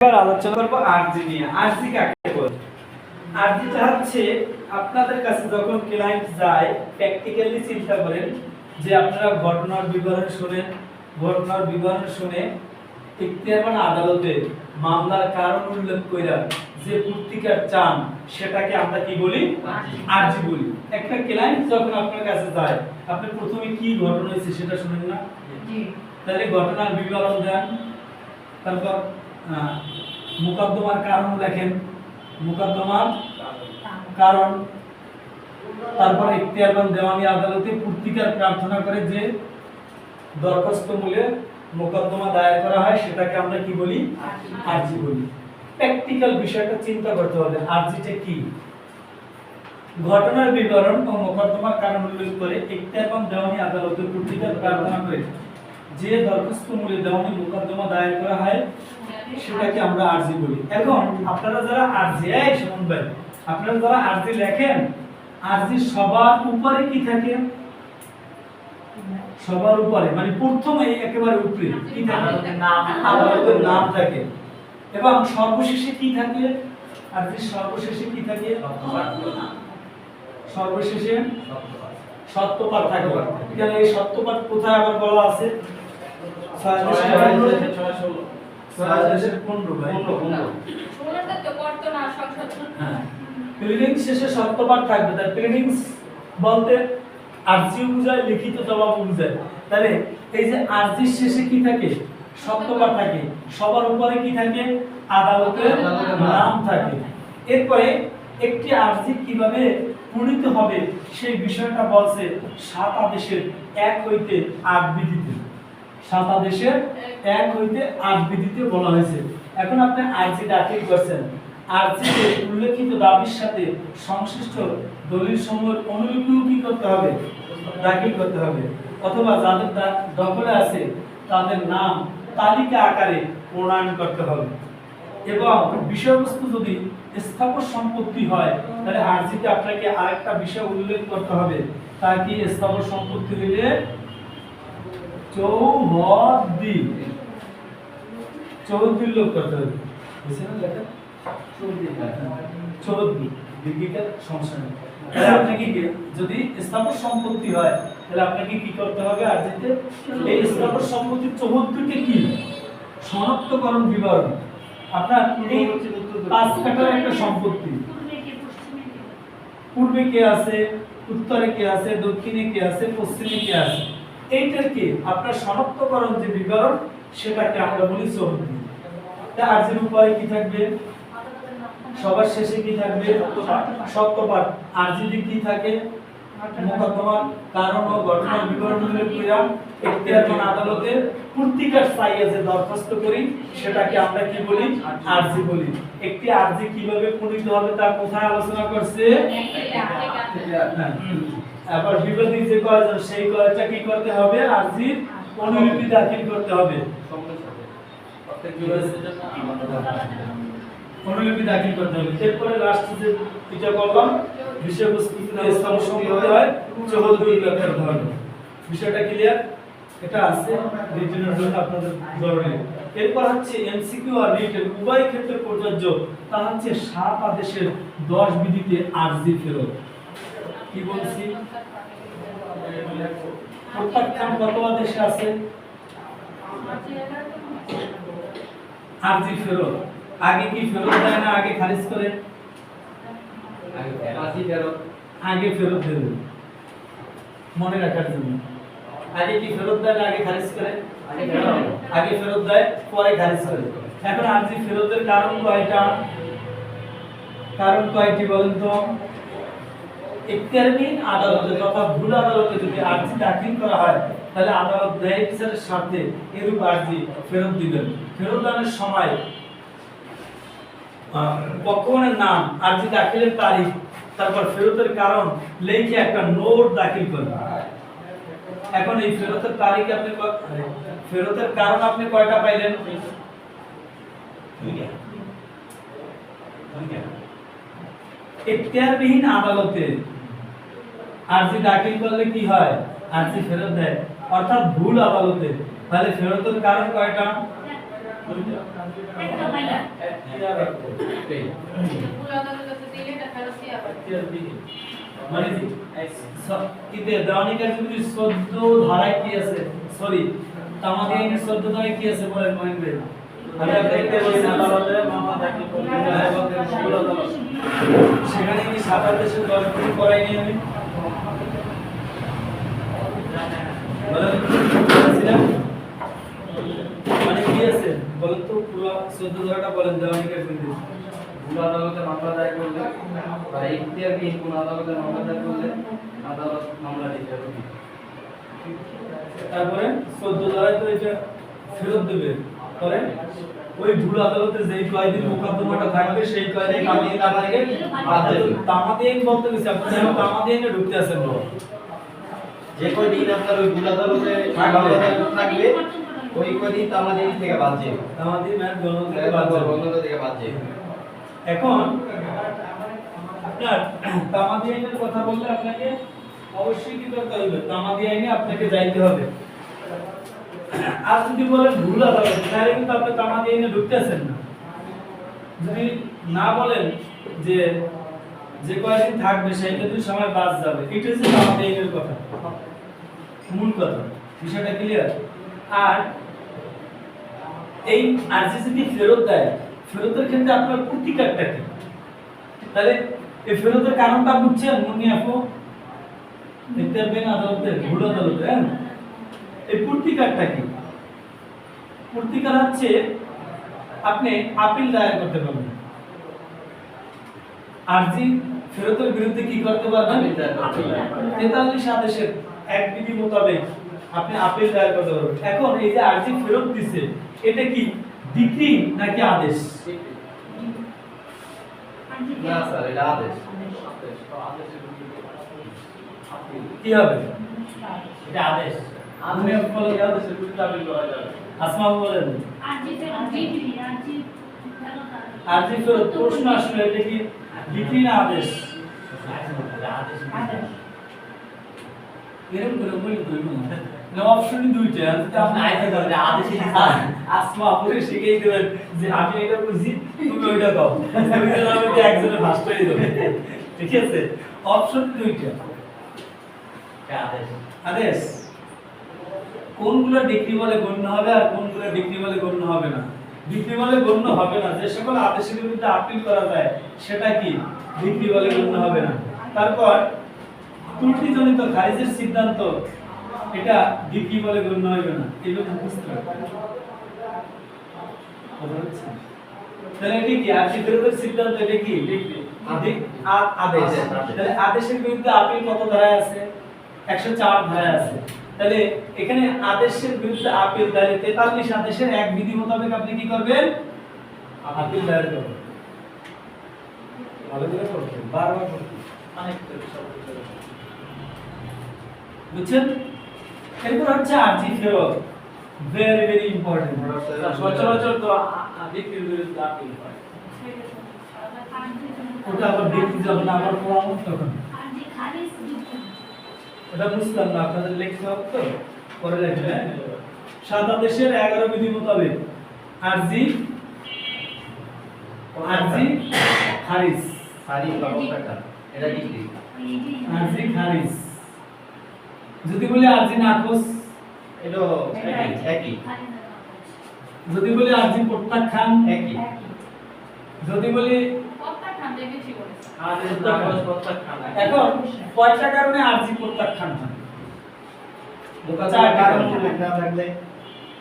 এবার আলোচনা করব আরজি নিয়ে। আরজি কাকে বলে? আরজিটা হচ্ছে আপনাদের কাছে যখন ক্লায়েন্ট যায় প্র্যাকটিক্যালি চিন্তা করেন যে আপনারা ঘটনার বিবরণ শুনেন ঘটনার বিবরণ শুনে ইখতিয়ারবান আদালতে মামলার কারণ উল্লেখ কইরা যে পত্রিকার চান সেটাকে আমরা কি বলি? আরজি। বলি। একটা ক্লায়েন্ট যখন আপনার কাছে যায় আপনি প্রথমে কি ঘটনা হয়েছে সেটা শুনেন না? তাহলে ঘটনার বিবরণ দেন তারপর মোকদ্দমার কারণ লেখেন। মোকদ্দমার কারণ। তারপর ইখতিয়ারবান দেওয়ানি আদালতে পূর্তিকার প্রার্থনা করে যে দরখাস্ত মূলে মোকদ্দমা দায়ের করা হয় সেটাকে আমরা কি বলি? আরজি। বলি। প্র্যাকটিক্যাল বিষয়টা চিন্তা করতে হবে আরজিটা কি? ঘটনার বিবরণ ও মোকদ্দমার কারণ উল্লেখ করে ইখতিয়ারবান দেওয়ানি আদালতে পূর্তিকার প্রার্থনা করে যে দরখাস্ত মূলে দেওয়ানি মোকদ্দমা দায়ের করা হয় সেটাকে আমরা আরজি বলি। এখন আপনারা যারা আরজি এই শুনুন ভাই আপনারা যারা আরজি লেখেন আরজি সবার উপরে কি থাকে? সবার উপরে মানে প্রথমে একেবারে উপরে কি থাকে? আদালতের নাম। থাকে। এবং সর্বশেষে কি থাকে? আরজি সর্বশেষে কি থাকে? সর্বশেষে সত্যপাঠ থাকে। এখানে এই সত্যপাঠ কোথায় আবার বলা আছে? ছয় ভাই। হ্যাঁ। প্রিলিং শেষে সত্যপাঠ থাকবে। তার প্রিলিংস বলতে আরজি বুঝায় লিখিত জবাব বুঝায় তাহলে এই যে আরজির শেষে কি থাকে? থাকে। সবার উপরে কি থাকে? আদালতের নাম থাকে। এরপরে একটি আরজি কীভাবে পূর্ণিত হবে? সেই বিষয়টা বলছে সাত আদেশের এক হইতে আট বিধিতে। সাত এক হইতে আট বিধিতে বলা হয়েছে। এখন আপনি আরজি দাখিল করছেন। আরজিতে উল্লেখিত দাবির সাথে সংশ্লিষ্ট দলিল সমূহের অনুলিপিও কি করতে হবে? দাখিল করতে হবে। অথবা যাদের দখলে আছে, তাদের নাম, তালিকা আকারে প্রণয়ন করতে হবে। এবং বিষয়বস্তু যদি স্থাপন সম্পত্তি হয়, তাহলে আরজিতে আপনাকে আরেকটা বিষয় উল্লেখ করতে হবে। তা কি স্থাপন সম্পত্তি হইলে চৌহদ্দি চৌহদ্দি উল্লেখ করতে হবে না, লেখা? যদি সম্পত্তি হয়, তাহলে আপনাকে কি করতে হবে আরজিতে এই স্থাপন সম্পত্তির চৌহদ্দিকে কি? শনাক্তকরণ বিবরণ। আপনার এই পাঁচ একটা সম্পত্তি। পূর্বে কে আছে? উত্তরে কে আছে? দক্ষিণে কে আছে? পশ্চিমে কে আছে? এইটাকে আপনার শনাক্তকরণ যে বিবরণ সেটাকে আমরা বলি তা আর্জির উপরে কি থাকবে? সবার শেষে কি থাকবে? সত্যপাঠ আর্জিতে কি থাকে? মোকদ্দমার কারণ ও ঘটনার বিবরণ উল্লেখ করিয়া এখতিয়ারমান আদালতে পূর্তিকার চাইয়া যে দরখাস্ত করি সেটাকে আমরা কি বলি? আরজি বলি। একটি আরজি কীভাবে পূরিত হবে তা কোথায় আলোচনা করছে? হ্যাঁ। আবার বিবাদী যে কয়জন সেই কয়টা কি করতে হবে? অনুলিপি দাখিল করতে হবে। অনুলিপি দাখিল করতে হবে। এরপরে লাস্ট যে বিষয়বস্তু স্থান হয় বিষয়টা ক্লিয়ার এটা আছে রিটেনের জন্য আপনাদের জরুরি। এরপর হচ্ছে এমসিকিউ আর রিটেন উভয় ক্ষেত্রে প্রযোজ্য। তা হচ্ছে সাত আদেশের দশ বিধিতে আরজি ফেরত। কি বলছি? প্রত্যাখ্যান কত আদেশে আছে? আরজি ফেরত। আগে কি ফেরত দেয় না? আগে খারিজ করে? আগে ফেরত দেবে। মনে রাখার জন্য। আগে কি ফেরত দেয় না? আগে খারিজ করে? আগে ফেরত দেয় পরে খারিজ করে। এখন আরজি ফেরতের কারণ কয়টা? কারণ কয়টি বলেন তো? ইখতিয়ারবিহীন আদালতে তথা ভুল আদালতে যদি দাখিল করা হয়, তাহলে আদালত বিচারের স্বার্থে এরূপ ফেরত দিবেন। ফেরত দানের সময় পক্ষগণের নাম দাখিলের তারিখ, তারপর ফেরতের কারণ লেখে একটা নোট দাখিল করবেন। এখন এই ফেরতের তারিখ আপনি ফেরতের কারণ আপনি কয়টা পাইলেন? এখতিয়ারবিহীন আদালতে আরজি দাখিল করলে কি হয়? আরজি ফেরত দেয়। অর্থাৎ ভুল আদালতে তাহলে ফেরতের কারণ কয়টা? মানে কি? আছে? সরি কি আছে সেখানে কি দশ কোটি করাইনি আমি বলেন বলেছিলাম? মানে কি আছে বলেন তো পুরো বলেন দেওয়ানি কার্যবিধি ভুল আদালতে মামলা দায়ের করলে বা কোন আদালতে মামলা দায়ের করলে আদালত মামলা হবে। তারপরে তো এটা ফেরত দেবে ওই ভুল আদালতে যেই মোকদ্দমাটা থাকবে, সেই কামিয়ে বলতে আপনি যেন ঢুকতে যে কয়দিন আপনার ওই ভুল আদালতে থাকবে ওই কয়দিন তো আমাদের এই থেকে বাদ যাবে তামাদি ম্যাচ থেকে বাদ এখন আপনার তামাদি আইনের কথা বললে আপনাকে অবশ্যই কি করতে হবে তামাদি আইনে আপনাকে যাইতে হবে। আর যদি বলেন ভুল আদালত তাহলে কিন্তু আপনি তামাদি আইনে ঢুকতেছেন না। যদি না বলেন যে যে কয়দিন থাকবে সেই কদিন সময় বাদ যাবে। এটা হচ্ছে তামাদি আইনের কথা। মূল কথা। বিষয়টা ক্লিয়ার আর এই আরজি যদি ফেরত দেয় ফেরতের ক্ষেত্রে আপনার প্রতিকারটা কি? তাহলে এই ফেরতের কারণটা বুঝছেন মুন্নি আপু? দেখতে পারবেন আদালতে ভুল আদালতে হ্যাঁ? এই প্রতিকারটা কি? প্রতিকার হচ্ছে আপনি আপিল দায়ের করতে পারবেন। আরজি ফেরতের বিরুদ্ধে কি করতে পারবেন। তেতাল্লিশ আদেশের এক বিধি মোতাবেক আপনি আপিল দায়ের করতে পারবেন। এখন এই যে আরজি ফেরত দিছে এটা কি ডিক্রি নাকি আদেশ? না স্যার এটা আদেশ। কি হবে? এটা আদেশ। আপনি বলেন আদেশের বিরুদ্ধে আপিল করা যাবে? আসমা বলেন। আরজি ফেরত প্রশ্ন আসলে এটা কি ডিক্রি না আদেশ? এরকম করে বলি বলব না অপশনই দুইটা। যদি আপনি আইতে ধরে আদেশই আসমা আপুরে শিখিয়ে দেবেন যে আমি এটা বুঝি তুমি ওইটা দাও। তুমি তো একজনে ফার্স্ট হয়ে দেবে ঠিক আছে? অপশন দুইটা। আদেশ? আদেশ। কোনগুলো ডিগ্রি বলে গণ্য হবে আর কোনগুলো ডিগ্রি বলে গণ্য হবে না? ডিগ্রি বলে গণ্য হবে না। যে সকল আদেশের বিরুদ্ধে আপিল করা যায় সেটা কি? ডিগ্রি বলে গণ্য হবে না। তারপর ত্রুটিজনিত খারিজের সিদ্ধান্ত এটা ডিগ্রি বলে গণ্য হবে না এগুলো বুঝতে হবে? তাহলে এটি কি আর্থিক বিরোধের সিদ্ধান্ত এটা কি? আদেশ। তাহলে আদেশের বিরুদ্ধে আপিল কত ধারায় আছে? একশো চার ধারায় আছে। তাহলে এখানে আদেশের বিরুদ্ধে আপিল দায়ের তেতাল্লিশ আদেশের এক বিধি মোতাবেক আপনি কি করবেন? আপিল দায়ের করবেন। ভালো করে করবেন বারবার করবেন বুঝছেন? এরপর হচ্ছে আর্জি ফেরত। ভেরি ভেরি ইম্পর্টেন্ট সচরাচর তো বিক্রির বিরুদ্ধে আপিল হয়। ওটা আবার দেখতে যাবেন না আবার পরামর্শ তখন। ওটা বুঝলাম না আপনাদের লিখতে হবে তো? পরে লেখেন হ্যাঁ? সাদা দেশের এগারো বিধি মোতাবেক আরজি আরজি খারিজ। ব্যবস্থাটা এটা ডিগ্রি আরজি খারিজ। যদি বলি আরজি নাকচ এটা একই। যদি বলি আরজি প্রত্যাখ্যান একই। যদি বলি এখন কয়টা কারণে আরজি প্রত্যাখ্যান হয়? কারণ। উল্লেখ না থাকলে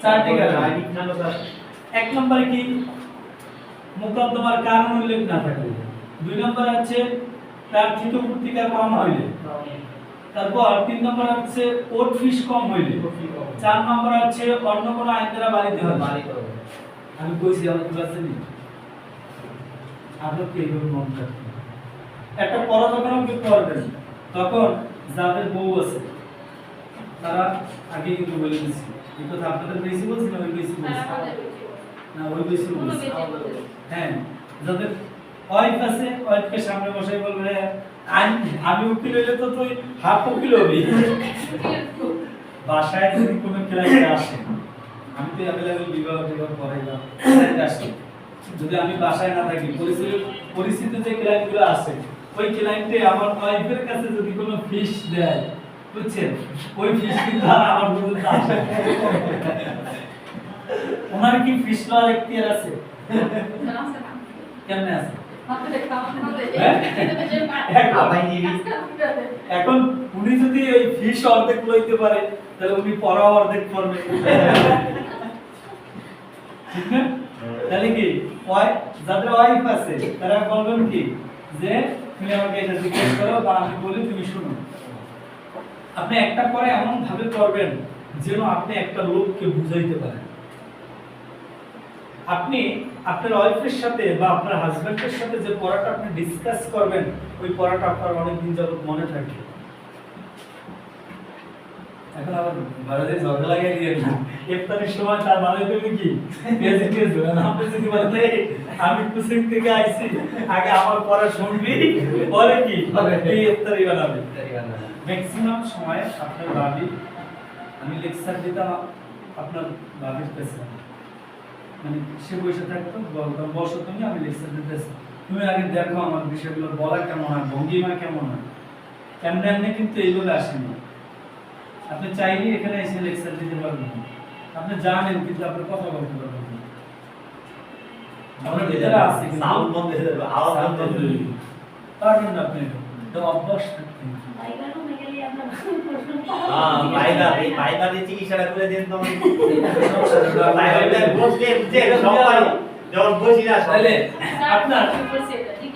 চারটি কারণ। এক নম্বরে কি? মোকদ্দমার কারণ উল্লেখ না থাকলে। দুই নম্বর আছে প্রার্থিত প্রতিকার কম হইলে। তারপর তিন নম্বর হচ্ছে কোর্ট ফিস কম হইলে। চার নম্বর আছে অন্য কোনো আইন দ্বারা বাড়িতে হবে বাড়ি করবে আমি কইছি আমার ক্লাসে নি? আপনার কি এইভাবে মন রাখবেন একটা পড়া যখন আপনি করবেন তখন যাদের বউ আছে তারা আগে কিন্তু বলে দিচ্ছি এই কথা আপনাদের বেশি বলছি না ওই বেশি বলছি? না ওই বেশি বলছি। হ্যাঁ যাদের ওয়াইফ আছে ওয়াইফকে সামনে বসাই বলবে "হ্যাঁ, আমি উকিল হইলে তো তুই হাফ উকিল হবি। বাসায় যদি কোনো ক্লায়েন্ট আসে আমি তো অ্যাভেলেবল বিবাহ টিবাহ করাইলাম আসি। যদি আমি বাসায় না থাকি পরিস্থিতি পরিস্থিতি যে ক্লায়েন্টগুলো আসে ওই ক্লায়েন্টে আমার ওয়াইফের কাছে যদি কোনো ফিস দেয় বুঝছেন? ওই ফিস কিন্তু আর আমার আসে না। ওনার কি ফিস লওয়ার এখতিয়ার আছে? কেমনে আছে? এখন উনি যদি ওই ফিস অর্ধেক লইতে পারে, তাহলে উনি পড়া অর্ধেক করবে। তাহলে কি, ওয়াই যাদের ওয়াইফ আছে, তারা বলবেন কি, যে, তুমি আমাকে এটা জিজ্ঞেস করো বা আমি বলি, তুমি শুনো। আপনি একটা পরে এমন ভাবে করবেন, যেন আপনি একটা লোককে বুঝাইতে পারেন। আপনি আপনার ওয়াইফের সাথে বা আপনার হাজবেন্ডের সাথে যে পড়াটা আপনি ডিসকাস করবেন ওই পড়াটা আপনার অনেক দিন যাবত মনে থাকবে এখন আবার ঝগড়া লাগিয়ে দিয়ে না। ইফতারের সময় তার মানে তুমি কি না আপনি যদি আমি কুসিং থেকে আইছি। আগে আমার পড়া শুনবি পরে কি? এই ইফতারি বানাবে। ম্যাক্সিমাম সময় আপনার ভাবি আমি লেকচার দিতাম আপনার ভাবির কাছে মানে সে বসে থাকতো বলতাম বসো তুমি আমি লেকচার দিতেছি তুমি আগে দেখো আমার বিষয়গুলো বলা কেমন হয় ভঙ্গিমা কেমন হয়। এমনি এমনি কিন্তু এইগুলো আসেনি। আপনি চাইলে এখানে এসে লেকচার দিতে পারবেন। আপনি জানেন কিন্তু আপনি কথা বলতে পারবেন না। আমাদের ভিতরে সাউন্ড বন্ধ হয়ে যাবে আওয়াজ বন্ধ হয়ে যাবে। পারবেন না আপনি। অভ্যাস থাকতে। আপনার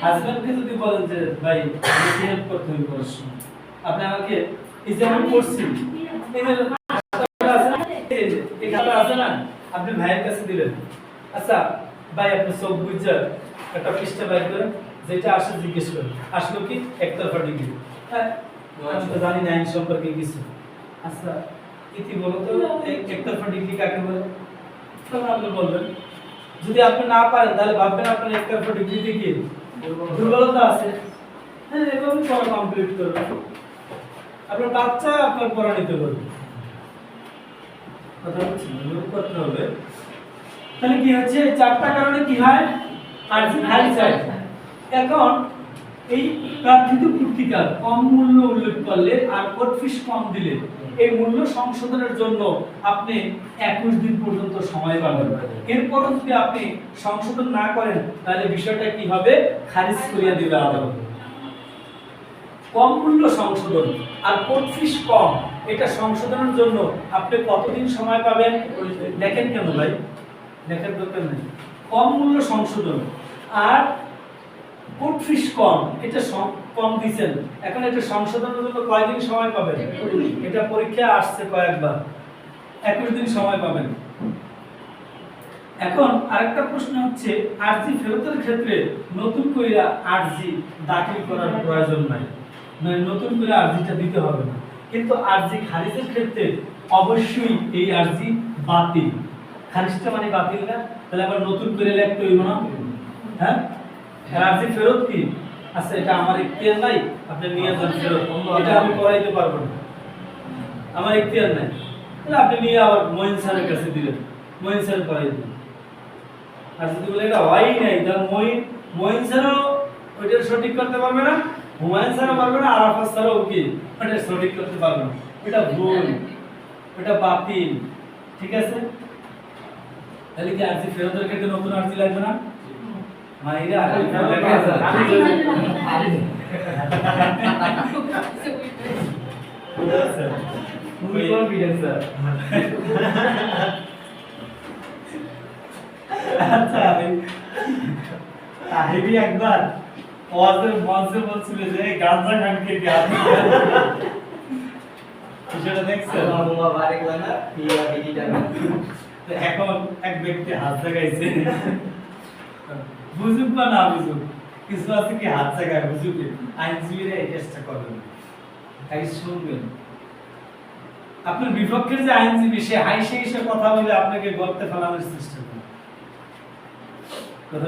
হাজবেন্ডকে যদি বলেন যে ভাই আমাকে হেল্প করতে হবে পড়াশোনা। আপনি আমাকে এই যে আমি এই খাতা আছে না? আপনি ভাইয়ের কাছে দিলেন। আচ্ছা ভাই আপনি সব বুঝছেন একটা পৃষ্ঠা বাইর করেন যেটা আসে জিজ্ঞেস করেন। আসলো কি? একতরফা ডিগ্রি। হ্যাঁ আচ্ছা হ্যাঁ পড়া কমপ্লিট করবেন আপনার বাচ্চা আপনার পড়া নিতে হবে। তাহলে কি হচ্ছে? চারটা কারণে কি হয়? আর এখন এই প্রার্থিত পত্রিকার কম মূল্য উল্লেখ করলে আর কোড ফিস কম দিলে এই মূল্য সংশোধনের জন্য আপনি একুশ দিন পর্যন্ত সময় পাবেন। এরপর যদি আপনি সংশোধন না করেন, তাহলে বিষয়টা কি হবে? খারিজ করিয়া দিবে আদালত কম মূল্য সংশোধন আর কোড ফিস কম, এটা সংশোধনের জন্য আপনি কতদিন সময় পাবেন? দেখেন কেন ভাই? দেখার দরকার নেই। কম মূল্য সংশোধন আর কোড ফিস কম? এটা কম দিছেন। এখন এটা সংশোধনের জন্য কয়দিন সময় পাবেন? এটা পরীক্ষা আসছে কয়েকবার। একুশ দিন সময় পাবেন। এখন আরেকটা প্রশ্ন হচ্ছে, আরজি ফেরতের ক্ষেত্রে নতুন কইরা আরজি দাখিল করার প্রয়োজন নাই। মানে নতুন করে আরজিটা দিতে হবে না। কিন্তু আরজি খারিজের ক্ষেত্রে অবশ্যই এই আরজি বাতিল। খারিজটা মানে বাতিল না? তাহলে আবার নতুন করে লিখতে হইব না? হ্যাঁ? আর আরজি ফেরত কি? আচ্ছা এটা আমার ইখতিয়ার নাই, আপনি নিয়ে যান ফেরত। এটা আমি করাইতে পারব না। আমার ইখতিয়ার নাই। তাহলে আপনি নিয়ে আবার মহিন স্যারের কাছে দিলেন। মহিন স্যার করাই দিলেন। আর যদি বলে এটা হয়ই নাই, তাহলে মহিন মহিন স্যারও ওইটা সঠিক করতে পারবে না, হুমায়ুন স্যারও পারবে না, আরাফাত স্যারও কি? ওটা সঠিক করতে পারবে না। এটা ভুল, এটা বাতিল। ঠিক আছে? তাহলে কি আরজি ফেরতের ক্ষেত্রে নতুন আরজি লাগবে না? একবার ওয়াজের মঞ্চে বলছিল যে গাঁজা খানকে গাঁজা সেটা দেখছেন এখন এক ব্যক্তি হাত জাগাইছে বুঝুক বা না বুঝুক কিছু আছে কি হাত জাগায় বুঝুক আইনজীবীরা এই চেষ্টা করবেন তাই শুনবেন। আপনার বিপক্ষের যে আইনজীবী সে হাইসে এসে কথা বলে আপনাকে গর্তে ফেলানোর চেষ্টা করবে কথা?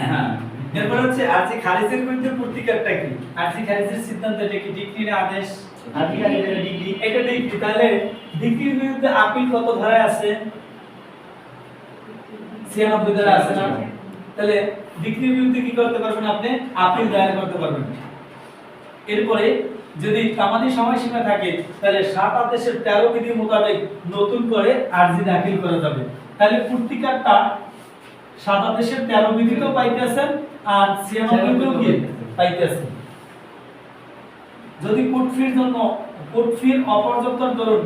হ্যাঁ। এরপর হচ্ছে আরজি খারিজের বিরুদ্ধে প্রতিকারটা কি? আরজি খারিজের সিদ্ধান্ত এটা কি? ডিগ্রি না আদেশ? আজকাল এটা ডিগ্রি। এটা ডিগ্রি। তাহলে ডিগ্রির বিরুদ্ধে আপিল কত ধারায় আছে? ছিয়ানব্বই ধারা আছে না? তাহলে ডিগ্রির বিরুদ্ধে কি করতে পারবেন আপনি? আপিল দায়ের করতে পারবেন। এরপরে যদি কামাদি সময়সীমা থাকে, তাহলে সাত আদেশের তেরো বিধি মোতাবেক নতুন করে আর্জি দাখিল করা যাবে। তাহলে পূর্তিকারটা সাত আদেশের তেরো বিধিতেও পাইতেছেন আর ছিয়ানব্বইতেও কি পাইতেছেন। যদি কোর্ট ফির জন্য, কোর্ট ফির অপর্যাপ্তর দরুন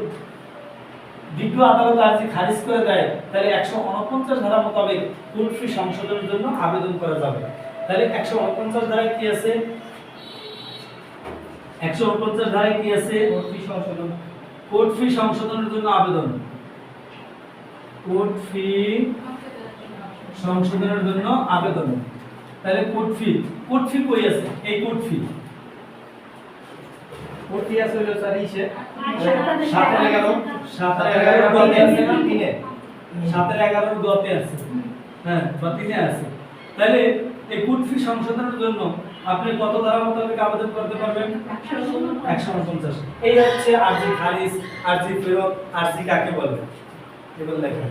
দ্বিতীয় আদালত আর্জি খারিজ করে দেয় তাহলে একশো উনপঞ্চাশ ধারা মোতাবেক কোর্ট ফি সংশোধনের জন্য আবেদন করা যাবে। তাহলে একশো উনপঞ্চাশ ধারায় কি আছে? একশো উনপঞ্চাশ ধারায় কি আছে? কোর্ট ফি সংশোধন। কোর্ট ফি সংশোধনের জন্য আবেদন। কোর্ট ফি সংশোধনের জন্য আবেদন। তাহলে কোর্ট ফি কোর্ট ফি কই আছে? এই কোর্ট ফি কোর্ট আছে হলো স্যার ইসে। সাতের এগারো। সাতের এগারো গতে আছে। না সাতের এগারোর গতে আছে। হ্যাঁ বা তিনে আছে। তাহলে এই কোর্ট ফি সংশোধনের জন্য আপনি কত ধারা মোতাবেক আবেদন করতে পারবেন? একশো উনপঞ্চাশ। এই হচ্ছে আরজি খারিজ আরজি ফেরত আরজি কাকে বলে? এগুলো লেখেন।